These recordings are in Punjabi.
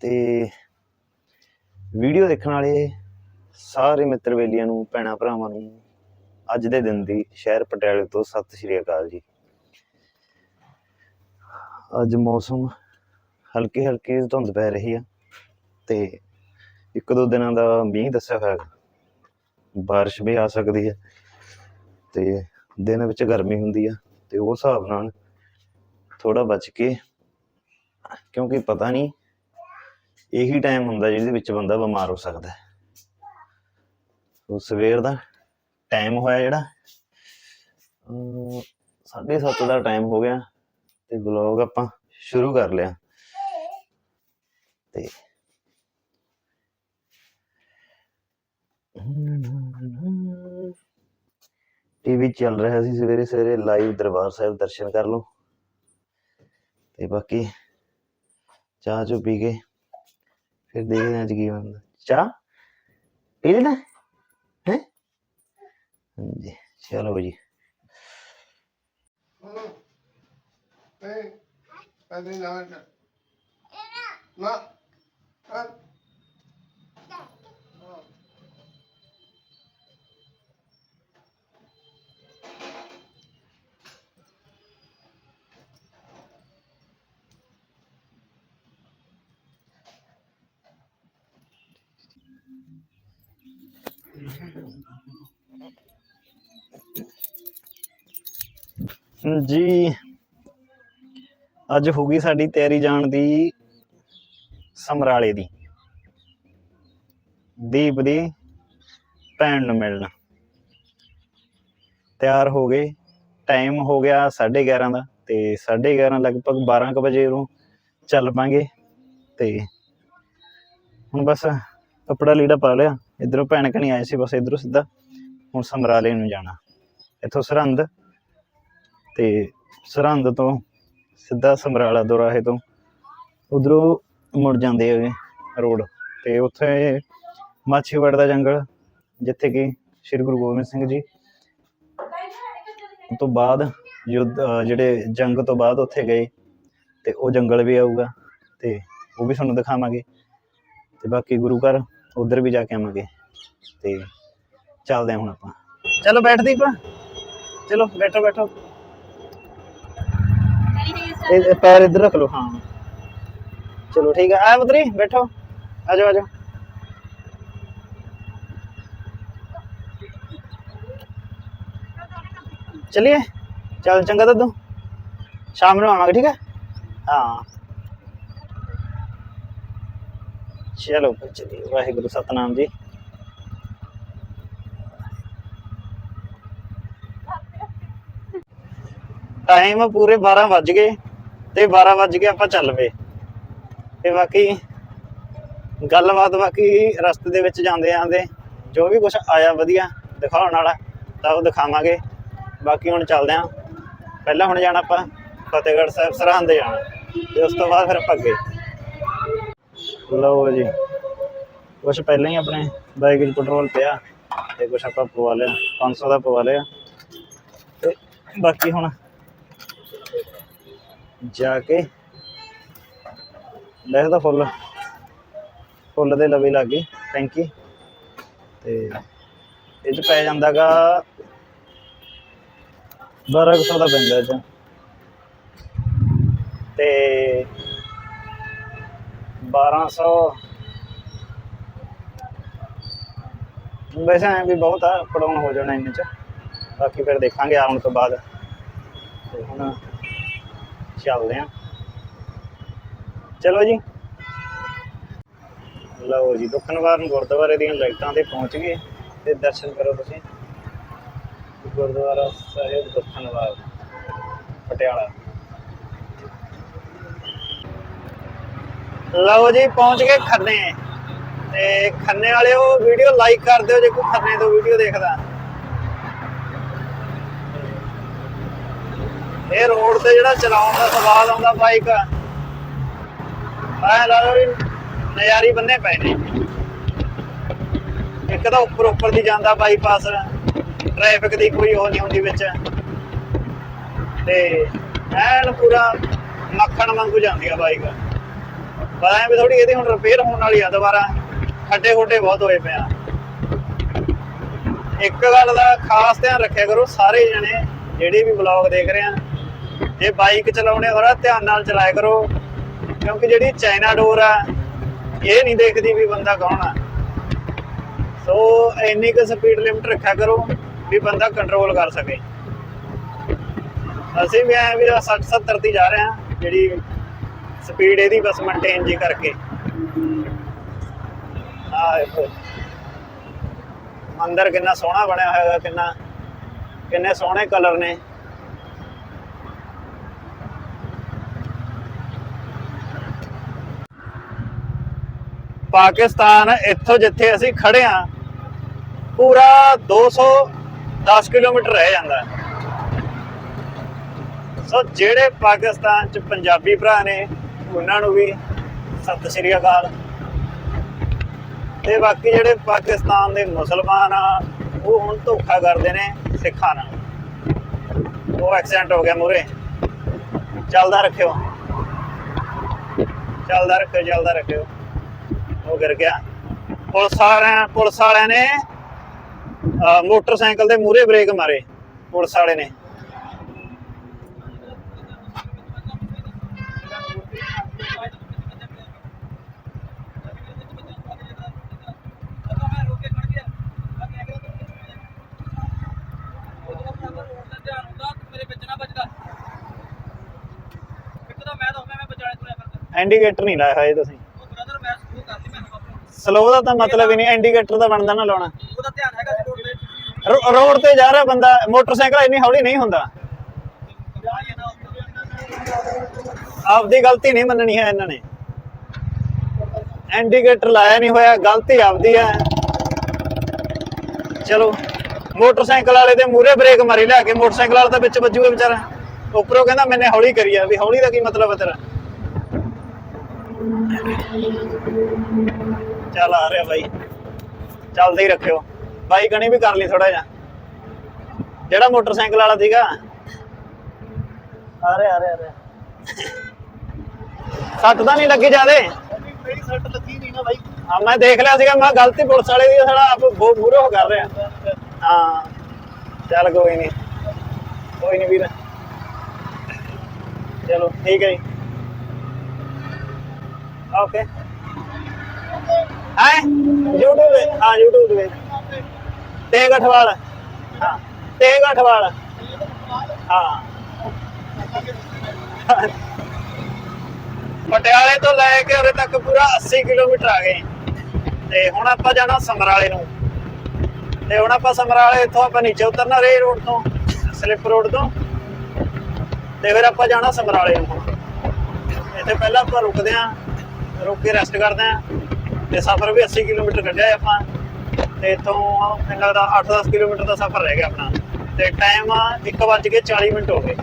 ਤੇ ਵੀਡੀਓ ਦੇਖਣ ਵਾਲੇ ਸਾਰੇ ਮਿੱਤਰ ਬੇਲੀਆਂ ਨੂੰ ਭੈਣਾਂ ਭਰਾਵਾਂ ਨੂੰ ਅੱਜ ਦੇ ਦਿਨ ਦੀ ਸ਼ਹਿਰ ਪਟਿਆਲੇ ਤੋਂ ਸਤਿ ਸ਼੍ਰੀ ਅਕਾਲ ਜੀ ਅੱਜ ਮੌਸਮ ਹਲਕੇ ਹਲਕੇ ਧੁੰਦ ਪੈ ਰਹੀ ਆ ਤੇ ਇੱਕ ਦੋ ਦਿਨਾਂ ਦਾ ਮੀਂਹ ਦੱਸਿਆ ਹੋਇਆ ਹੈਗਾ। ਬਾਰਿਸ਼ ਵੀ ਆ ਸਕਦੀ ਹੈ ਤੇ ਦਿਨ ਵਿੱਚ ਗਰਮੀ ਹੁੰਦੀ ਆ ਤੇ ਉਹ ਹਿਸਾਬ ਨਾਲ ਥੋੜਾ ਬਚ ਕੇ ਕਿਉਂਕਿ ਪਤਾ ਨਹੀਂ ਇਹੀ ਟਾਈਮ ਹੁੰਦਾ ਜਿਹਦੇ ਵਿੱਚ ਬੰਦਾ ਬਿਮਾਰ ਹੋ ਸਕਦਾ ਹੈ। ਉਹ ਸਵੇਰ ਦਾ ਟਾਈਮ ਹੋਇਆ ਜਿਹੜਾ ਅਮ, ਸਾਢੇ ਸੱਤ ਦਾ ਟਾਈਮ ਹੋ ਗਿਆ ਤੇ ਵਲੌਗ ਆਪਾਂ ਸ਼ੁਰੂ ਕਰ ਲਿਆ। ਤੇ ਟੀਵੀ ਚੱਲ ਰਿਹਾ ਸੀ ਸਵੇਰੇ ਸਵੇਰੇ ਲਾਈਵ ਦਰਬਾਰ ਸਾਹਿਬ ਦਰਸ਼ਨ ਕਰ ਲਓ। ਤੇ ਬਾਕੀ ਚਾਹ ਚੋ ਪੀ ਕੇ ਫਿਰ ਦੇਖਦੇ ਹਾਂ ਅੱਜ ਕੀ ਬਣਦਾ ਚਾਹ ਪੀ ਲੈਣਾ ਹੈ ਹਾਂਜੀ ਚਲੋ ਜੀ Hey, I think not. No. ਜੀ, ਅੱਜ ਹੋ ਗਈ ਸਾਡੀ ਤਿਆਰੀ ਜਾਣ ਦੀ ਸਮਰਾਲੇ ਦੀ। ਦੀਪ ਦੀ ਭੈਣ ਨੂੰ ਮਿਲਣਾ। ਤਿਆਰ ਹੋ ਗਏ। ਟਾਈਮ ਹੋ ਗਿਆ 11:30 ਦਾ ਤੇ 11:30 ਲਗਭਗ 12 ਕੁ ਵਜੇ ਨੂੰ ਚੱਲ ਪਾਂਗੇ ਤੇ ਹੁਣ ਬਸ ਕੱਪੜਾ ਲੀੜਾ ਪਾ ਲਿਆ। ਇਧਰੋਂ ਭੈਣ ਕਣੀ ਆਏ ਸੀ, ਬਸ ਇਧਰੋਂ ਸਿੱਧਾ ਹੁਣ ਸਮਰਾਲੇ ਨੂੰ ਜਾਣਾ। ਇੱਥੋਂ ਸਰਹੰਦ ਤੇ ਸਰਹੰਦ ਤੋਂ ਸਿੱਧਾ ਸਮਰਾਲਾ ਦੁਰਾਹੇ ਤੋਂ ਉਧਰੋਂ ਮੁੜ ਜਾਂਦੇ ਹੈਗੇ ਰੋਡ ਤੇ ਉੱਥੇ ਮਾਛੀਵਾੜ ਦਾ ਜੰਗਲ, ਜਿੱਥੇ ਕਿ ਸ੍ਰੀ ਗੁਰੂ ਗੋਬਿੰਦ ਸਿੰਘ ਜੀ ਤੋਂ ਬਾਅਦ ਯੁੱਧ ਜਿਹੜੇ ਜੰਗ ਤੋਂ ਬਾਅਦ ਉੱਥੇ ਗਏ ਤੇ ਉਹ ਜੰਗਲ ਵੀ ਆਊਗਾ ਤੇ ਉਹ ਵੀ ਤੁਹਾਨੂੰ ਦਿਖਾਵਾਂਗੇ ਤੇ ਬਾਕੀ ਗੁਰੂ ਘਰ ਉਧਰ ਵੀ ਜਾ ਕੇ ਆਵਾਂਗੇ ਤੇ ਚੱਲਦੇ ਹਾਂ ਹੁਣ ਆਪਾਂ। ਚਲੋ ਬੈਠ ਦੀਪ। ਚਲੋ ਬੈਠੋ ਬੈਠੋ। ਇਹ ਇਹ ਪੈਰ ਇੱਧਰ ਰੱਖ ਲਓ ਹਾਂ। ਚਲੋ ਠੀਕ ਹੈ ਆ ਪੁੱਤਰੀ ਬੈਠੋ। ਆ ਜਾਓ ਆ ਜਾਓ। ਚਲਿਏ? ਚੱਲ ਚੰਗਾ ਦੱਦੂ। ਸ਼ਾਮ ਨੂੰ ਆਵਾਂਗੇ ਠੀਕ ਹੈ ਹਾਂ। ਚਲੋ ਫਿਰ ਚਲਿਏ। ਵਾਹਿਗੁਰੂ ਸਤਨਾਮ ਟਾਈਮ ਪੂਰੇ 12 ਵੱਜ ਗਏ ਤੇ 12 ਵੱਜ ਕੇ ਆਪਾਂ ਚੱਲ ਪਏ। ਤੇ ਬਾਕੀ ਗੱਲਬਾਤ ਬਾਕੀ ਰਸਤੇ ਦੇ ਵਿੱਚ ਜਾਂਦੇ ਆਂਦੇ ਜੋ ਵੀ ਕੁਝ ਆਇਆ ਵਧੀਆ ਦਿਖਾਉਣ ਵਾਲਾ, ਤਾਂ ਉਹ ਦਿਖਾਵਾਂਗੇ। ਬਾਕੀ ਹੁਣ ਚੱਲਦੇ ਆਂ ਪਹਿਲਾਂ ਹੁਣ ਜਾਣਾ ਆਪਾਂ ਫਤਿਹਗੜ੍ਹ ਸਾਹਿਬ ਸਰਹੰਦ ਜਾਣਾ ਤੇ ਉਸ ਤੋਂ ਬਾਅਦ ਫਿਰ ਆਪਾਂ ਅੱਗੇ। ਲਓ ਜੀ, ਕੁਛ ਪਹਿਲਾਂ ਹੀ ਆਪਣੇ ਬਾਈਕ 'ਚ ਪੈਟਰੋਲ ਪਿਆ ਤੇ ਕੁਛ ਆਪਾਂ ਪਵਾ ਲਿਆ 500 ਦਾ ਪਵਾ ਲਿਆ। ਤੇ ਬਾਕੀ ਹੁਣ ਜਾ ਕੇ ਦੇਖਦਾ ਫੁੱਲ। ਫੁੱਲ ਦੇ ਲਵੇ ਲੱਗੇ ਟੈਂਕੀ ਤੇ ਇਹ ਚ ਪੈ ਜਾਂਦਾਗਾ 1200 ਦਾ ਪੈਂਦਾ ਇਹ ਚ। ਤੇ 1200 ਵੈਸੇ ਐਂ ਵੀ ਬਹੁਤ ਆ ਪੜਾਉਣ ਹੋ ਜਾਣਾ ਇੰਨੇ ਚ। ਬਾਕੀ ਫਿਰ ਦੇਖਾਂਗੇ ਆਉਣ ਤੋਂ ਬਾਅਦ। ਤੇ ਹੁਣ ਚੱਲਦੇ ਆ ਚਲੋ ਜੀ। ਲਓ ਜੀ, ਦੁਖਨਵਾਰਨ ਗੁਰਦੁਆਰੇ ਦੀਆਂ ਲਾਈਟਾਂ ਤੇ ਪਹੁੰਚ ਗਏ ਤੇ ਦਰਸ਼ਨ ਕਰੋ ਤੁਸੀਂ। ਗੁਰਦੁਆਰਾ ਸਾਹਿਬ ਦੁਖਨਵਾਰ ਪਟਿਆਲਾ। ਲਓ ਜੀ, ਪਹੁੰਚ ਗਏ ਖੰਨੇ। ਤੇ ਖੰਨੇ ਵਾਲਿਓ, ਵੀਡੀਓ ਲਾਈਕ ਕਰ ਦਿਓ ਜੇ ਕੋਈ ਖੰਨੇ ਤੋਂ ਵੀਡੀਓ ਦੇਖਦਾ। ਇਹ ਰੋਡ ਤੇ ਜਿਹੜਾ ਚਲਾਉਣ ਦਾ ਸਵਾਲ ਆਉਂਦਾ ਬਾਈਕ ਐ ਲੱਗਦਾ ਵੀ ਨਜ਼ਾਰੀ ਬੰਨੇ ਪਏ ਨੇ। ਇੱਕ ਤਾਂ ਉੱਪਰ ਉੱਪਰ ਦੀ ਜਾਂਦਾ ਬਾਈਪਾਸ ਟ੍ਰੈਫਿਕ ਦੀ ਕੋਈ ਉਹ ਨਹੀਂ ਹੁੰਦੀ ਵਿੱਚ। ਤੇ ਐਨ ਪੂਰਾ ਮੱਖਣ ਵਾਂਗੂ ਜਾਂਦੀ ਆ ਬਾਈਕ ਪਰ ਐ ਵੀ ਥੋੜੀ ਇਹਦੀ ਹੁਣ ਰਿਪੇਅਰ ਹੋਣ ਵਾਲੀ ਆ ਦੁਬਾਰਾ। ਖੱਡੇ ਖੁੱਡੇ ਬਹੁਤ ਹੋਏ ਪਿਆ ਇੱਕ ਗੱਲ ਦਾ ਖਾਸ ਧਿਆਨ ਰੱਖਿਆ ਕਰੋ, ਸਾਰੇ ਜਣੇ ਜਿਹੜੇ ਵੀ ਵਲੌਗ ਦੇਖ ਰਹੇ ਆ ਜੇ ਬਾਈਕ ਚਲਾਉਣੇ ਥੋੜਾ ਧਿਆਨ ਨਾਲ ਚਲਾਇਆ ਕਰੋ। ਕਿਉਂਕਿ ਜਿਹੜੀ ਚਾਈਨਾ ਡੋਰ ਆ, ਇਹ ਨਹੀਂ ਦੇਖਦੀ ਵੀ ਬੰਦਾ ਕੌਣ ਆ। ਸੋ ਇੰਨੀ ਕੁ ਸਪੀਡ ਲਿਮਟ ਰੱਖਿਆ ਕਰੋ ਵੀ ਬੰਦਾ ਕੰਟਰੋਲ ਕਰ ਸਕੇ। ਅਸੀਂ ਵੀ ਐ ਵੀ 60 70 ਤੇ ਜਾ ਰਹੇ ਹਾਂ, ਜਿਹੜੀ ਸਪੀਡ ਇਹਦੀ ਬਸ ਮੇਨਟੇਨ ਜੀ ਕਰਕੇ। ਆ ਦੇਖੋ। ਅੰਦਰ ਕਿੰਨਾ ਸੋਹਣਾ ਬਣਿਆ ਹੋਇਆ ਹੈ ਕਿੰਨਾ, ਕਿੰਨੇ ਸੋਹਣੇ ਕਲਰ ਨੇ। ਪਾਕਿਸਤਾਨ ਇੱਥੋਂ ਜਿੱਥੇ ਅਸੀਂ ਖੜੇ ਆ, ਪੂਰਾ 210 ਕਿਲੋਮੀਟਰ ਰਹਿ ਜਾਂਦਾ ਸੋ ਜਿਹੜੇ ਪਾਕਿਸਤਾਨ ਚ ਪੰਜਾਬੀ ਭਰਾ ਨੇ, ਉਹਨਾਂ ਨੂੰ ਵੀ ਸਤਿ ਸ਼੍ਰੀ ਅਕਾਲ। ਤੇ ਬਾਕੀ ਜਿਹੜੇ ਪਾਕਿਸਤਾਨ ਦੇ ਮੁਸਲਮਾਨ ਆ, ਉਹ ਹੁਣ ਧੋਖਾ ਕਰਦੇ ਨੇ ਸਿੱਖਾਂ ਨਾਲ। ਉਹ ਐਕਸੀਡੈਂਟ ਹੋ ਗਿਆ ਮੂਰੇ ਚੱਲਦਾ ਰੱਖਿਓ। ਚੱਲਦਾ ਰੱਖਿਓ ਚੱਲਦਾ ਰੱਖਿਓ। ਉਹ ਗਿਰ ਗਿਆ। ਪੁਲਿਸ ਵਾਲਿਆਂ ਪੁਲਿਸ ਵਾਲਿਆਂ ਨੇ ਮੋਟਰਸਾਈਕਲ ਦੇ ਮੂਰੇ ਬ੍ਰੇਕ ਮਾਰੇ ਪੁਲਿਸ ਵਾਲੇ ਨੇ। ਇੰਡੀਕੇਟਰ ਨਹੀਂ ਲਾਇਆ ਹੋਇਆ ਤੁਸੀਂ। ਸਲੋ ਦਾ ਤਾਂ ਮਤਲਬ ਹੀ ਨਹੀਂ ਇੰਡੀਕੇਟਰ ਦਾ ਬਣਦਾ ਨਾ ਲਾਉਣਾ। ਰੋਡ ਤੇ। ਜਾ ਰਿਹਾ ਬੰਦਾ ਮੋਟਰਸਾਈਕਲ ਇੰਨੀ ਹੌਲੀ ਨਹੀਂ ਹੁੰਦਾ। ਆਪਦੀ ਗਲਤੀ ਨਹੀਂ ਮੰਨਣੀ ਹੈ ਇਹਨਾਂ ਨੇ। ਇੰਡੀਕੇਟਰ ਲਾਇਆ ਨਹੀਂ ਹੋਇਆ ਗਲਤੀ ਆਪਦੀ ਹੈ। ਚਲੋ ਮੋਟਰਸਾਈਕਲ ਵਾਲੇ ਦੇ ਮੂਰੇ ਬ੍ਰੇਕ ਮਾਰੀ ਲਿਆ ਕੇ ਮੋਟਰਸਾਈਕਲ ਵਾਲਾ ਤਾਂ ਵਿੱਚ ਵੱਜੂਗਾ ਵਿਚਾਰਾ। ਉੱਪਰੋਂ ਕਹਿੰਦਾ ਮੈਨੇ ਹੌਲੀ ਕਰੀ ਆ ਵੀ ਹੌਲੀ ਦਾ ਕੀ ਮਤਲਬ ਹੈ ਤੇਰਾ? ਚੱਲ ਆ ਰਿਹਾ ਬਾਈ। ਚੱਲਦੇ ਹੀ ਰੱਖਿਓ। ਬਾਈ ਕਣੀ ਵੀ ਕਰ ਲਈ ਥੋੜਾ ਜਿਹਾ। ਜਿਹੜਾ ਮੋਟਰਸਾਈਕਲ ਵਾਲਾ ਸੀਗਾ। ਆ ਰਿਹਾ ਆ ਰਿਹਾ ਆ ਰਿਹਾ। ਸੱਟ ਤਾਂ ਨਹੀਂ ਲੱਗੀ ਜਿਆਦੇ। ਮੇਰੀ ਸੱਟ ਲੱਗੀ ਨਹੀਂ ਨਾ ਬਾਈ ਹਾਂ ਮੈਂ ਦੇਖ ਲਿਆ ਸੀਗਾ ਮੈਂ ਗਲਤੀ ਪੁਲਿਸ ਵਾਲੇ ਦੀ ਹੈ, ਆਪ ਬਹੁਤ ਮੂਰੇ ਹੋ ਕਰ ਰਿਹਾ। ਹਾਂ ਚੱਲ ਕੋਈ ਨਹੀਂ। ਕੋਈ ਨਹੀਂ ਵੀਰ। ਚਲੋ ਠੀਕ ਹੈ ਜੀ। ਓਕੇ। ਹੈ? YouTube ਤੇ ਹਾਂ, YouTube ਤੇ ਤੇਗ ਅਠਵਾਲ। ਹਾਂ ਤੇਗ ਅਠਵਾਲ। ਹਾਂ। ਪਟਿਆਲੇ ਤੋਂ ਲੈ ਕੇ ਉਰੇ ਤੱਕ ਪੂਰਾ 80 ਕਿਲੋਮੀਟਰ ਆ ਗਏ। ਤੇ ਹੁਣ ਆਪਾਂ ਜਾਣਾ ਸਮਰਾਲੇ ਨੂੰ। ਤੇ ਹੁਣ ਆਪਾਂ ਸਮਰਾਲੇ ਤੋਂ ਆਪਾਂ ਨੀਚੇ ਉਤਰਨਾ ਰੇ ਰੋਡ ਤੋਂ, ਸਲਿੱਪ ਰੋਡ ਤੋਂ। ਤੇ ਫਿਰ ਆਪਾਂ ਜਾਣਾ ਸਮਰਾਲੇ ਨੂੰ। ਹੁਣ ਇੱਥੇ ਪਹਿਲਾਂ ਆਪਾਂ ਰੁਕਦੇ ਆਂ ਰੁਕ ਕੇ ਰੈਸਟ ਕਰਦੇ ਆਂ ਤੇ ਸਫ਼ਰ ਵੀ 80 ਕਿਲੋਮੀਟਰ ਕੱਢਿਆ ਆਪਾਂ। ਤੇ ਇੱਥੋਂ ਮੈਨੂੰ ਲੱਗਦਾ 8-10 ਕਿਲੋਮੀਟਰ ਦਾ ਸਫ਼ਰ ਰਹਿ ਗਿਆ ਆਪਣਾ। ਤੇ ਟਾਈਮ 1:40 ਮਿੰਟ ਹੋ ਗਏ।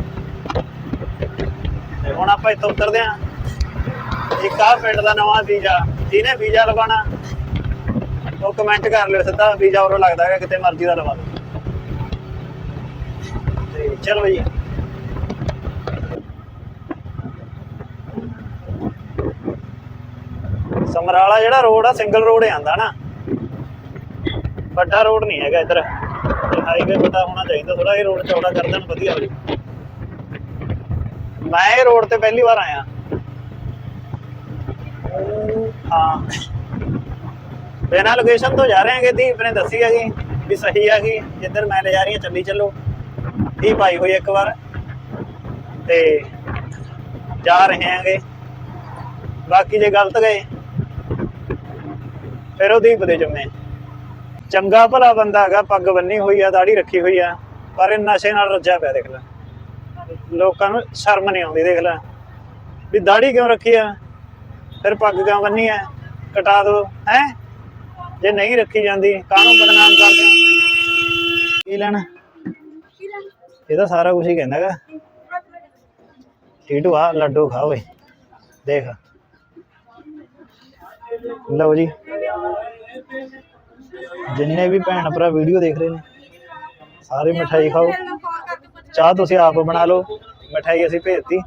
ਤੇ ਹੁਣ ਆਪਾਂ ਇੱਥੋਂ ਉਤਰਦੇ ਆਂ ਇੱਕ ਆ ਪਿੰਡ ਦਾ ਨਵਾਂ ਵੀਜ਼ਾ। ਜਿਹਨੇ ਵੀਜ਼ਾ ਲਵਾਣਾ ਉਹ ਕਮੈਂਟ ਕਰ ਲਿਓ ਸਿੱਧਾ। ਵੀਜ਼ਾ ਉਰੋਂ ਲੱਗਦਾ ਹੈ ਕਿਤੇ ਮਰਜ਼ੀ ਦਾ ਲਵਾ ਲਓ ਤੇ ਚਲੋ ਜੀ। ਸਮਰਾਲਾ ਜਿਹੜਾ ਰੋਡ ਆ, ਸਿੰਗਲ ਰੋਡ ਆਂਦਾ ਨਾ। ਵੱਡਾ ਰੋਡ ਨਹੀਂ ਹੈਗਾ ਇੱਧਰ। ਹਾਈਵੇ ਵੱਡਾ ਹੋਣਾ ਚਾਹੀਦਾ ਥੋੜਾ ਇਹ ਰੋਡ ਚੌੜਾ ਕਰ ਦੇਣ, ਵਧੀਆ ਹੋ ਜੇ ਮੈਂ ਇਹ ਰੋਡ ਤੇ ਪਹਿਲੀ ਵਾਰ ਆਇਆ। ਹਾਂ। ਬਿਨਾਂ ਲੋਕੇਸ਼ਨ ਤੋਂ ਜਾ ਰਹੇ ਹਾਂਗੇ ਦੀਪ ਨੇ ਦੱਸੀ ਹੈਗੀ ਵੀ ਸਹੀ ਹੈਗੀ ਜਿੱਧਰ ਮੈਂ ਲੈ ਜਾ ਰਹੀ ਹਾਂ, ਚੱਲੀ ਚੱਲੋ। ਇਹ ਪਾਈ ਹੋਈ ਇੱਕ ਵਾਰ। ਤੇ ਜਾ ਰਹੇ ਹਾਂਗੇ। ਬਾਕੀ ਜੇ ਗਲਤ ਗਏ ਫਿਰ ਉਹ ਦੀਪ ਦੇ ਜੰਮੇ ਚੰਗਾ ਭਲਾ ਬੰਦਾ ਹੈਗਾ ਪੱਗ ਬੰਨੀ ਹੋਈ ਆ ਦਾੜੀ ਰੱਖੀ ਹੋਈ ਆ ਪਰ ਇਹ ਨਸ਼ੇ ਨਾਲ ਰੱਜਿਆ ਪਿਆ ਦੇਖ ਲੈ। ਲੋਕਾਂ ਨੂੰ ਸ਼ਰਮ ਨਹੀਂ ਆਉਂਦੀ ਦੇਖ ਲੈ। ਵੀ ਦਾੜੀ ਕਿਉਂ ਰੱਖੀ ਆ? ਫਿਰ ਪੱਗ ਕਿਉਂ ਬੰਨੀ ਆ? ਕਟਾ ਦੋ ਹੈ? ਜੇ ਨਹੀਂ ਰੱਖੀ ਜਾਂਦੀ ਕਾਹਨੂੰ ਬਦਨਾਮ ਕਰਦੇ ਹੋ? ਕੀ ਲੈਣਾ? ਇਹ ਤਾਂ ਸਾਰਾ ਕੁਝ ਹੀ ਕਹਿੰਦਾ ਹੈਗਾ। ਟੀਟੂ ਆ ਲੱਡੂ ਖਾ ਓਏ। ਦੇਖ। ਲਓ ਜੀ। ਜਿੰਨੇ ਵੀ ਭੈਣ ਭਰਾ ਵੀਡੀਓ ਦੇਖ ਰਹੇ ਨੇ ਸਾਰੇ ਮਠਾਈ ਖਾਓ। ਚਾਹ ਤੁਸੀਂ ਆਪ ਬਣਾ ਲਓ ਮਠਾਈ ਅਸੀਂ ਭੇਜਤੀ।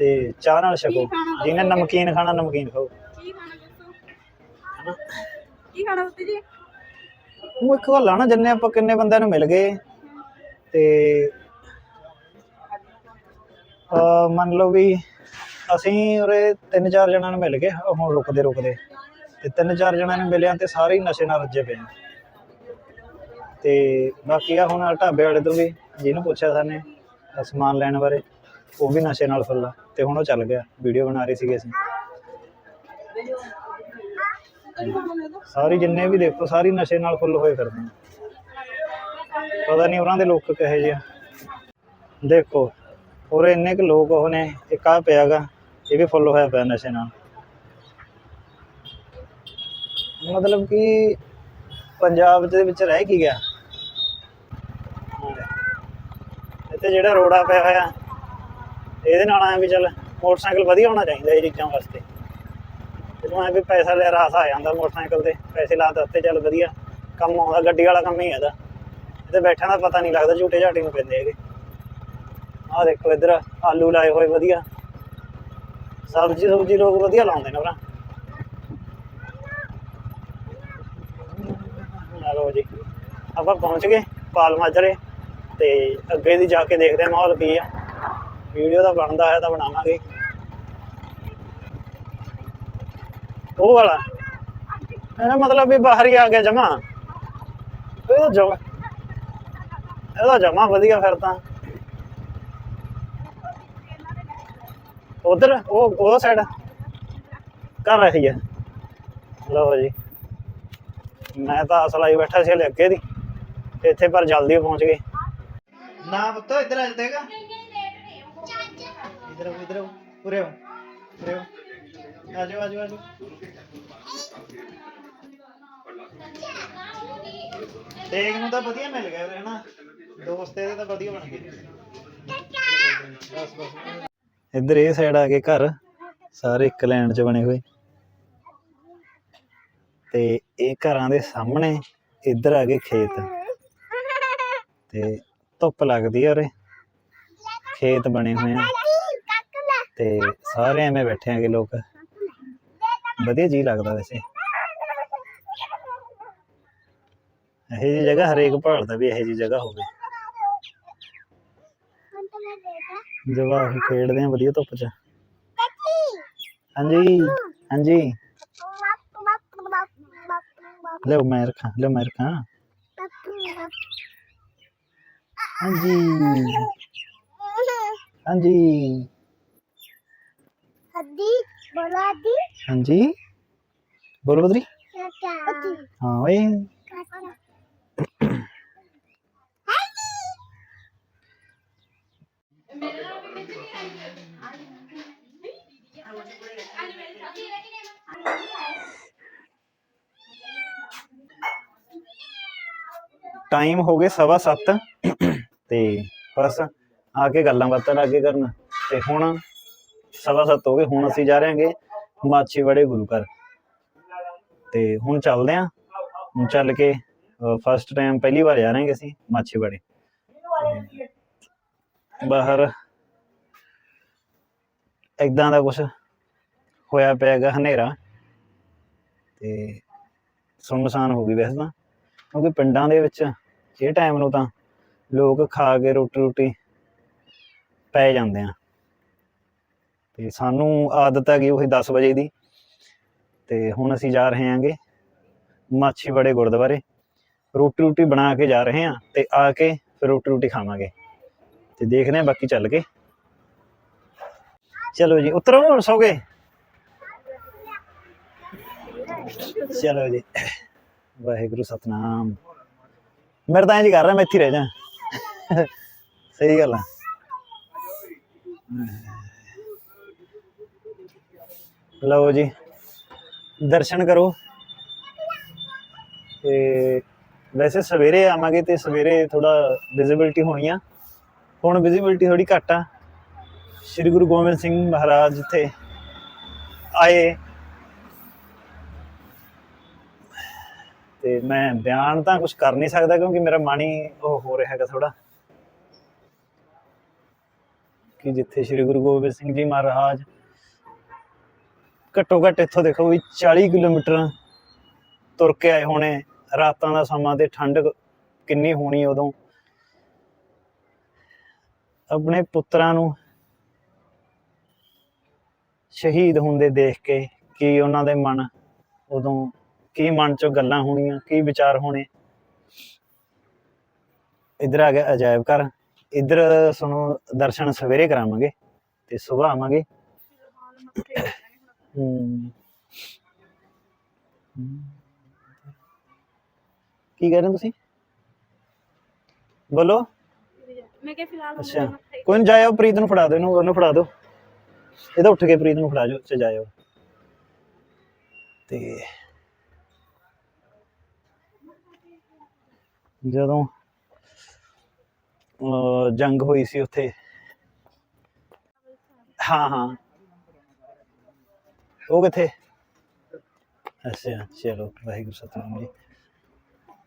ਤੇ ਚਾਹ ਨਾਲ ਛਕੋ। ਜਿਹਨੇ ਨਮਕੀਨ ਖਾਣਾ ਨਮਕੀਨ ਖਾਓ। ਕੀ ਖਾਣਾ ਦੱਸੋ ਕੀ ਖਾਣਾ ਉੱਤੇ ਜੀ? ਉਹ ਇੱਕ ਗੱਲ ਨਾ ਜਿੰਨੇ ਆਪਾਂ ਕਿੰਨੇ ਬੰਦਿਆਂ ਨੂੰ ਮਿਲ ਗਏ। ਤੇ ਮੰਨ ਲਓ ਵੀ ਅਸੀਂ ਉਰੇ ਤਿੰਨ ਚਾਰ ਜਣਾਂ ਨੂੰ ਮਿਲ ਗਏ ਹੁਣ ਰੁਕਦੇ ਰੁਕਦੇ। ਤੇ ਤਿੰਨ ਚਾਰ ਜਣਾਂ ਨੂੰ ਮਿਲਿਆ ਤੇ ਸਾਰੇ ਹੀ ਨਸ਼ੇ ਨਾਲ ਰੱਜੇ ਪਏ ਆ ਤੇ ਬਾਕੀ ਆ ਹੁਣ ਢਾਬੇ ਵਾਲੇ ਤੋਂ ਵੀ ਜਿਹਨੂੰ ਪੁੱਛਿਆ ਸਾਨੇ ਸਮਾਨ ਲੈਣ ਬਾਰੇ, ਉਹ ਵੀ ਨਸ਼ੇ ਨਾਲ ਫੁੱਲਾ ਤੇ ਹੁਣ ਉਹ ਚੱਲ ਗਿਆ, ਵੀਡੀਓ ਬਣਾ ਰਹੇ ਸੀਗੇ ਅਸੀਂ। ਸਾਰੀ ਜਿੰਨੇ ਵੀ ਦੇਖੋ, ਸਾਰੀ ਨਸ਼ੇ ਨਾਲ ਫੁੱਲ ਹੋਏ ਫਿਰਦੇ ਨੇ। ਪਤਾ ਨਹੀਂ ਉਹਨਾਂ ਦੇ ਲੋਕ ਕਹੇ ਜਿਹੇ ਆ। ਦੇਖੋ, ਉਰੇ ਇੰਨੇ ਕੁ ਲੋਕ ਉਹ ਨੇ, ਇੱਕ ਆ ਪਿਆਗਾ ਇਹ ਵੀ ਫੁੱਲ ਹੋਇਆ ਪਿਆ ਨਸ਼ੇ ਨਾਲ। ਮਤਲਬ ਕਿ ਪੰਜਾਬ ਦੇ ਵਿੱਚ ਰਹਿ ਕੀ ਗਿਆ? ਇੱਥੇ ਜਿਹੜਾ ਰੋੜਾ ਪਿਆ ਹੋਇਆ, ਇਹਦੇ ਨਾਲ ਆਇਆ ਵੀ ਚੱਲ ਮੋਟਰਸਾਈਕਲ ਵਧੀਆ ਹੋਣਾ ਚਾਹੀਦਾ ਇਹ ਚੀਜ਼ਾਂ ਵਾਸਤੇ। ਜਦੋਂ ਐ ਵੀ ਪੈਸਾ ਲਿਆ, ਰਾਸ ਆ ਜਾਂਦਾ ਮੋਟਰਸਾਈਕਲ ਤੇ, ਪੈਸੇ ਲਾ ਦਿੱਤੇ, ਚੱਲ ਵਧੀਆ। ਕੰਮ ਆਉਂਦਾ, ਗੱਡੀ ਵਾਲਾ ਕੰਮ ਹੀ ਹੈ ਇਹਦਾ। ਇਹਦੇ ਬੈਠਣ ਦਾ ਪਤਾ ਨਹੀਂ ਲੱਗਦਾ ਝੂਟੇ ਝਾਟੇ ਨੂੰ ਪੈਂਦੇ ਹੈਗੇ। ਆਹ ਦੇਖੋ ਇੱਧਰ ਆਲੂ ਲਾਏ ਹੋਏ, ਵਧੀਆ। ਸਬਜ਼ੀ ਸਬਜ਼ੀ ਲੋਕ ਵਧੀਆ ਲਾਉਂਦੇ ਨੇ ਭਰਾ। ਚਲੋ ਜੀ, ਆਪਾਂ ਪਹੁੰਚ ਗਏ ਪਾਲ ਮਾਜਰੇ ਤੇ ਅੱਗੇ ਦੀ ਜਾ ਕੇ ਦੇਖਦੇ ਹਾਂ ਮਾਹੌਲ ਕੀ ਆ। ਵੀਡੀਓ ਦਾ ਬਣਦਾ ਹੈ ਤਾਂ ਬਣਾਵਾਂਗੇ। ਉਹ ਵਾਲਾ, ਇਹਦਾ ਮਤਲਬ ਵੀ ਬਾਹਰ ਹੀ ਆ ਗਿਆ ਜਮਾ। ਇਹਦਾ ਜਮਾ ਇਹਦਾ ਜਮਾ ਵਧੀਆ ਫਿਰ ਤਾਂ। ਉਧਰ, ਉਹ ਉਹ ਸਾਈਡ ਕਰ ਰਹੀ ਹੈ ਲਓ ਜੀ। ਮੈਂ ਤਾਂ ਅਸਲ ਆਈ ਬੈਠਾ ਸੀ ਹਲੇ ਅੱਗੇ ਦੀ। ਤੇ ਇੱਥੇ ਪਰ ਜਲਦੀ ਪਹੁੰਚ ਗਏ। ਨਾ ਪੁੱਤ, ਇੱਧਰ ਆ ਜਾਏਗਾ ਇਧਰ ਇਧਰ ਉਰੇ ਹੋ ਉਰੇ ਹੋ ਆ ਜਾਓ ਆ ਜਾਓ ਆ ਜਾਓ। ਦੇਖ ਨੂੰ ਤਾਂ ਵਧੀਆ ਮਿਲ ਗਿਆ ਉਰੇ, ਹਨਾ। ਦੋਸਤ ਇਹਦੇ ਤਾਂ ਵਧੀਆ ਬਣ ਗਏ। ਬਸ ਬਸ। ਇੱਧਰ ਇਹ ਸਾਈਡ ਆ ਗਏ ਘਰ, ਸਾਰੇ ਇੱਕ ਲਾਈਨ 'ਚ ਬਣੇ ਹੋਏ। ਤੇ ਇਹ ਘਰਾਂ ਦੇ ਸਾਹਮਣੇ ਇੱਧਰ ਆ ਗਏ ਖੇਤ। ਤੇ ਧੁੱਪ ਲੱਗਦੀ ਆ ਉਰੇ। ਖੇਤ ਬਣੇ ਹੋਏ ਆ। ਤੇ ਸਾਰੇ ਐਵੇਂ ਬੈਠੇ ਆਗੇ ਲੋਕ। ਵਧੀਆ ਜੀ ਲੱਗਦਾ ਵੈਸੇ। ਇਹੋ ਜਿਹੀ ਜਗ੍ਹਾ ਹਰੇਕ ਭਾਲਦਾ ਵੀ ਇਹੋ ਜਿਹੀ ਜਗ੍ਹਾ ਹੋਵੇ। ਜਵਾ ਅਸੀਂ ਖੇਡਦੇ ਆ ਵਧੀਆ ਧੁੱਪ 'ਚ। ਹਾਂਜੀ ਹਾਂਜੀ। ਲੈ ਮੈਂ ਰੱਖਾਂ ਲੈ ਮੈਂ ਰੱਖਾਂ। ਹਾਂਜੀ। ਹਾਂਜੀ। ਹੱਦੀ ਬੋਲਾ ਹਾਂਜੀ। ਬੋਲ ਬਦਰੀ। ਹਾਂ ਓਏ। ਟਾਈਮ ਹੋ। ਗਏ ਸਵਾ ਸੱਤ। ਤੇ ਬਸ ਆ ਕੇ ਗੱਲਾਂ ਬਾਤਾਂ ਲੱਗੇ ਕਰਨ। ਤੇ ਹੁਣ ਸਵਾ ਸੱਤ ਹੋ ਗਏ, ਹੁਣ ਅਸੀਂ ਜਾ ਰਹੇ ਹਾਂਗੇ ਮਾਛੀਵਾੜੇ ਗੁਰੂ ਘਰ। ਤੇ ਹੁਣ ਚੱਲਦੇ ਆਂ ਹੁਣ ਚੱਲ ਕੇ ਫਸਟ ਟਾਈਮ ਪਹਿਲੀ ਵਾਰ ਜਾ ਰਹੇ ਹਾਂਗੇ ਅਸੀਂ ਮਾਛੀਵਾੜੇ। ਬਾਹਰ ਏਦਾਂ ਦਾ ਕੁਝ ਹੋਇਆ ਪਿਆ ਹੈਗਾ ਹਨੇਰਾ ਤੇ ਸੁੰਨਸਾਨ ਹੋ ਗਈ ਵੈਸੇ ਤਾਂ, ਕਿਉਂਕਿ ਪਿੰਡਾਂ ਦੇ ਵਿੱਚ ਇਹ ਟਾਈਮ ਨੂੰ ਤਾਂ ਲੋਕ ਖਾ ਕੇ ਰੋਟੀ ਰੋਟੀ ਪੈ ਜਾਂਦੇ ਆ। ਤੇ ਸਾਨੂੰ ਆਦਤ ਹੈਗੀ ਉਹੀ 10 ਵਜੇ ਦੀ ਤੇ ਹੁਣ ਅਸੀਂ ਜਾ ਰਹੇ ਹਾਂਗੇ ਮਾਛੀਵਾੜੇ ਗੁਰਦੁਆਰੇ। ਰੋਟੀ ਰੋਟੀ ਬਣਾ ਕੇ ਜਾ ਰਹੇ ਹਾਂ ਤੇ ਆ ਕੇ ਫਿਰ ਰੋਟੀ ਰੋਟੀ ਖਾਵਾਂਗੇ। ਤੇ ਦੇਖਦੇ ਹਾਂ ਬਾਕੀ ਚੱਲ ਕੇ। ਚਲੋ ਜੀ, ਉਤਰੋ ਹੁਣ ਸੋ ਗਏ ਚਲੋ ਜੀ, ਵਾਹਿਗੁਰੂ, ਸਤਨਾਮ। ਮੇਰੇ ਤਾਂ ਇੰਜ ਕਰ ਰਿਹਾ, ਮੈਂ ਇੱਥੇ ਰਹਿ ਜਾ। ਸਹੀ ਗੱਲ ਆ। ਲਓ ਜੀ, ਦਰਸ਼ਨ ਕਰੋ। ਤੇ ਵੈਸੇ ਸਵੇਰੇ ਆਵਾਂਗੇ ਤੇ ਸਵੇਰੇ ਥੋੜਾ ਵਿਜ਼ਿਬਿਲਟੀ ਹੋਣੀ ਆ। ਹੁਣ ਵਿਜ਼ਿਬਿਲਟੀ ਥੋੜੀ ਘੱਟ ਆ। ਸ੍ਰੀ ਗੁਰੂ ਗੋਬਿੰਦ ਸਿੰਘ ਮਹਾਰਾਜ ਜਿੱਥੇ ਆਏ। ਤੇ ਮੈਂ ਬਿਆਨ ਤਾਂ ਕੁਝ ਕਰ ਨਹੀਂ ਸਕਦਾ ਕਿਉਂਕਿ ਮੇਰਾ ਮਨ ਹੀ ਉਹ ਹੋ ਰਿਹਾ ਹੈਗਾ ਥੋੜਾ ਕਿ ਜਿੱਥੇ ਸ੍ਰੀ ਗੁਰੂ ਗੋਬਿੰਦ ਸਿੰਘ ਜੀ ਮਹਾਰਾਜ ਘੱਟੋ ਘੱਟ ਇੱਥੋਂ ਦੇਖੋ ਵੀ 40 ਕਿਲੋਮੀਟਰ ਤੁਰ ਕੇ ਆਏ ਹੋਣੇ। ਰਾਤਾਂ ਦਾ ਸਮਾਂ ਤੇ ਠੰਡ ਕਿੰਨੀ ਹੋਣੀ ਉਦੋਂ। ਆਪਣੇ ਪੁੱਤਰਾਂ ਨੂੰ ਸ਼ਹੀਦ ਹੁੰਦੇ ਦੇਖ ਕੇ ਕੀ ਉਹਨਾਂ ਦੇ ਮਨ ਉਦੋਂ ਕੀ ਮਨ ਚੋਂ ਗੱਲਾਂ ਹੋਣੀਆਂ, ਕੀ ਵਿਚਾਰ ਹੋਣੇ। ਇੱਧਰ ਆ ਗਿਆ ਅਜਾਇਬ ਘਰ। ਇੱਧਰ ਸੁਣੋ ਦਰਸ਼ਨ ਸਵੇਰੇ ਕਰਾਵਾਂਗੇ ਤੇ ਸਵੇਰ ਆਵਾਂਗੇ। ਹਮ। ਕੀ ਕਹਿ ਰਹੇ ਤੁਸੀਂ? ਬੋਲੋ। ਮੈਂ ਕਿਹਾ ਫਿਲਹਾਲ ਅੱਛਾ ਕੋਈ ਨਹੀਂ ਜਾਇਓ ਪ੍ਰੀਤ ਨੂੰ ਫੜਾ ਦਿਓ ਇਹਨੂੰ ਉਹਨੂੰ ਫੜਾ ਦਿਓ ਇਹਦਾ ਉੱਠ ਕੇ ਪ੍ਰੀਤ ਨੂੰ ਫੜਾ ਜਾਓ ਤੇ ਜਾਇਓ ਤੇ ਜਦੋਂ ਅਹ ਜੰਗ ਹੋਈ ਸੀ ਉੱਥੇ ਹਾਂ ਹਾਂ ਉਹ ਕਿੱਥੇ ਅੱਛਾ ਚਲੋ ਵਾਹਿਗੁਰੂ ਸਤਨਾਮ ਜੀ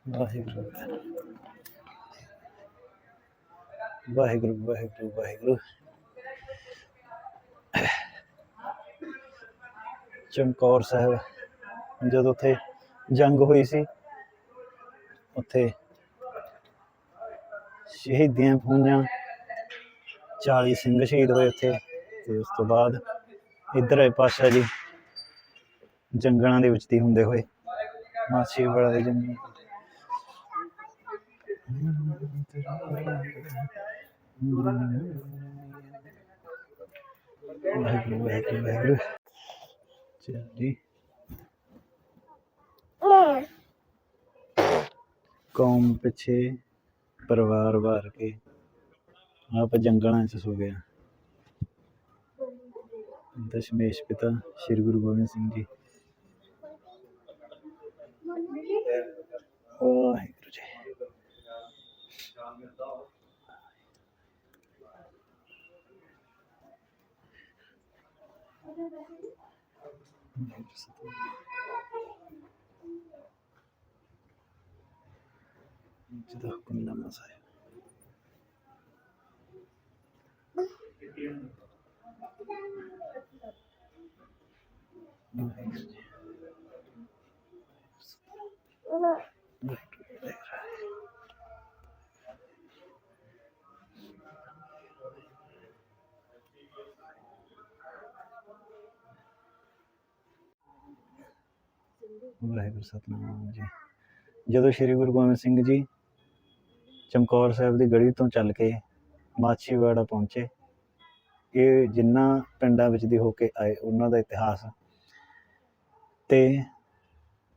ਵਾਹਿਗੁਰੂ ਵਾਹਿਗੁਰੂ ਵਾਹਿਗੁਰੂ ਵਾਹਿਗੁਰੂ। ਚਮਕੌਰ ਸਾਹਿਬ, ਜਦੋਂ ਉੱਥੇ ਜੰਗ ਹੋਈ ਸੀ, ਉੱਥੇ ਸ਼ਹੀਦੀਆਂ ਪੂੰਜਾਂ 40 ਸਿੰਘ ਸ਼ਹੀਦ ਹੋਏ ਉੱਥੇ ਤੇ ਉਸ ਤੋਂ ਬਾਅਦ ਇੱਧਰ ਆਏ ਪਾਸ਼ਾ ਜੀ ਜੰਗਲਾਂ ਦੇ ਵਿੱਚ ਦੀ ਹੁੰਦੇ ਹੋਏ ਮਾਛੀ ਵਾਲਾ ਦੇ ਜੰਗਲ ਵਾਹਿਗੁਰੂ ਵਾਹਿਗੁਰੂ ਵਾਹਿਗੁਰੂ ਚਲੋ ਜੀ ਕੌਮ ਪਿੱਛੇ ਪਰਿਵਾਰ ਵਾਰ ਕੇ ਆਪ ਜੰਗਲਾਂ 'ਚ ਸੋ ਗਿਆ। ਦਸ਼ਮੇਸ਼ ਪਿਤਾ ਸ੍ਰੀ ਗੁਰੂ ਗੋਬਿੰਦ ਸਿੰਘ ਜੀ। ਵਾਹਿਗੁਰੂ। ਜੀ ਵਾਹਿਗੁਰੂ ਸਤਿਨਾਮ। ਜਿਹਦਾ ਹੁਕਮਨਾਮਾ ਸਾਹਿਬ ਵਾਹਿਗੁਰੂ ਜੀ ਵਾਹਿਗੁਰੂ ਸਤਨਾਮ ਜੀ। ਜਦੋਂ ਸ੍ਰੀ ਗੁਰੂ ਗੋਬਿੰਦ ਸਿੰਘ ਜੀ ਚਮਕੌਰ ਸਾਹਿਬ ਦੀ ਗੜੀ ਤੋਂ ਚੱਲ ਕੇ ਮਾਛੀਵਾੜਾ ਪਹੁੰਚੇ, ਇਹ ਜਿੰਨਾ ਪਿੰਡਾਂ ਵਿੱਚ ਦੀ ਹੋ ਕੇ ਆਏ, ਉਹਨਾਂ ਦਾ ਇਤਿਹਾਸ। ਤੇ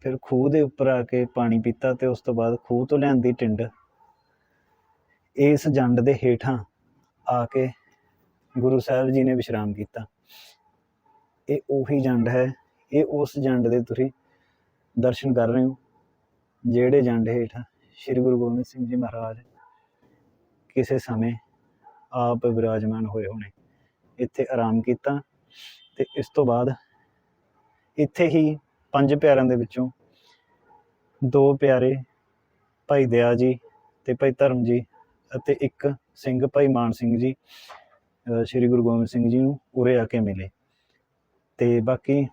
ਫਿਰ ਖੂਹ ਦੇ ਉੱਪਰ ਆ ਕੇ ਪਾਣੀ ਪੀਤਾ ਤੇ ਉਸ ਤੋਂ ਬਾਅਦ ਖੂਹ ਤੋਂ ਲਿਆਂਦੀ ਟਿੰਡ। ਇਸ ਜੰਡ ਦੇ ਹੇਠਾਂ ਆ ਕੇ ਗੁਰੂ ਸਾਹਿਬ ਜੀ ਨੇ ਵਿਸ਼ਰਾਮ ਕੀਤਾ। ਇਹ ਉਹੀ ਜੰਡ ਹੈ, ਇਹ ਉਸ ਜੰਡ ਦੇ ਤੁਸੀਂ ਦਰਸ਼ਨ ਕਰ ਰਹੇ ਹੋ, ਜਿਹੜੇ ਜੰਡ ਹੇਠ ਸ੍ਰੀ ਗੁਰੂ ਗੋਬਿੰਦ ਸਿੰਘ ਜੀ ਮਹਾਰਾਜ ਕਿਸੇ ਸਮੇਂ ਆਪ ਵਿਰਾਜਮਾਨ ਹੋਏ ਹੋਣੇ, ਇੱਥੇ ਆਰਾਮ ਕੀਤਾ ਤੇ ਇਸ ਤੋਂ ਬਾਅਦ ਇੱਥੇ ਹੀ ਪੰਜ ਪਿਆਰਿਆਂ ਦੇ ਵਿੱਚੋਂ ਦੋ ਪਿਆਰੇ ਭਾਈ ਦਇਆ ਜੀ ਤੇ ਭਾਈ ਧਰਮ ਜੀ ਅਤੇ ਇੱਕ ਸਿੰਘ ਭਾਈ ਮਾਨ ਸਿੰਘ ਜੀ ਸ੍ਰੀ ਗੁਰੂ ਗੋਬਿੰਦ ਸਿੰਘ ਜੀ ਨੂੰ ਉਰੇ ਆ ਕੇ ਮਿਲੇ। ਤੇ ਬਾਕੀ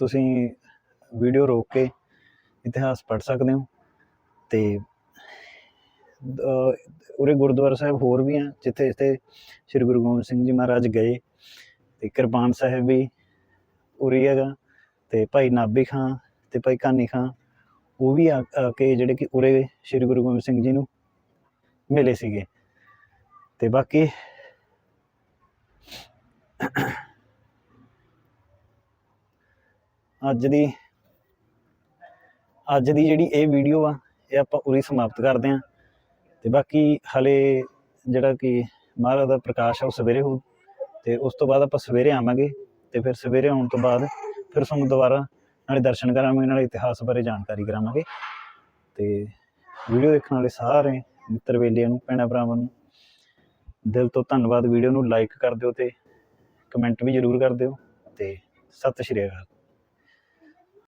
ਤੁਸੀਂ ਵੀਡੀਓ ਰੋਕ ਕੇ ਇਤਿਹਾਸ ਪੜ੍ਹ ਸਕਦੇ ਹੋ ਤੇ ਉਰੇ ਗੁਰਦੁਆਰਾ ਸਾਹਿਬ ਹੋਰ ਵੀ ਆ, ਜਿੱਥੇ ਜਿੱਥੇ ਸ੍ਰੀ ਗੁਰੂ ਗੋਬਿੰਦ ਸਿੰਘ ਜੀ ਮਹਾਰਾਜ ਗਏ ਤੇ ਕਿਰਪਾਨ ਸਾਹਿਬ ਵੀ ਉਰੇ ਹੈਗਾ ਤੇ ਭਾਈ ਨਾਭੀ ਖਾਂ ਤੇ ਭਾਈ ਕਾਨੀ ਖਾਂ, ਉਹ ਵੀ ਆ ਆ ਕੇ ਜਿਹੜੇ ਕਿ ਉਰੇ ਸ੍ਰੀ ਗੁਰੂ ਗੋਬਿੰਦ ਸਿੰਘ ਜੀ ਨੂੰ ਮਿਲੇ ਸੀਗੇ। ਤੇ ਬਾਕੀ ਅੱਜ ਦੀ ਅੱਜ ਦੀ ਜਿਹੜੀ ਇਹ ਵੀਡੀਓ ਆ, ਇਹ ਆਪਾਂ ਉਰੇ ਸਮਾਪਤ ਕਰਦੇ ਹਾਂ। ਤੇ ਬਾਕੀ ਹਲੇ ਜਿਹੜਾ ਕਿ ਮਹਾਰਾਜ ਦਾ ਪ੍ਰਕਾਸ਼ ਆ, ਉਹ ਸਵੇਰੇ ਹੋ ਤੇ ਉਸ ਤੋਂ ਬਾਅਦ ਆਪਾਂ ਸਵੇਰੇ ਆਵਾਂਗੇ ਤੇ ਫਿਰ ਸਵੇਰੇ ਆਉਣ ਤੋਂ ਬਾਅਦ ਫਿਰ ਤੁਹਾਨੂੰ ਦੁਬਾਰਾ ਨਾਲੇ ਦਰਸ਼ਨ ਕਰਾਵਾਂਗੇ ਨਾਲੇ ਇਤਿਹਾਸ ਬਾਰੇ ਜਾਣਕਾਰੀ ਕਰਾਵਾਂਗੇ। ਤੇ ਵੀਡੀਓ ਦੇਖਣ ਵਾਲੇ ਸਾਰੇ ਮਿੱਤਰ ਬੇਲੀਆਂ ਨੂੰ, ਭੈਣਾਂ ਭਰਾਵਾਂ ਨੂੰ, ਦਿਲ ਤੋਂ ਧੰਨਵਾਦ। ਵੀਡੀਓ ਨੂੰ ਲਾਈਕ ਕਰ ਦਿਓ ਤੇ ਕਮੈਂਟ ਵੀ ਜ਼ਰੂਰ ਕਰ ਦਿਓ ਤੇ ਸਤਿ ਸ਼੍ਰੀ ਅਕਾਲ।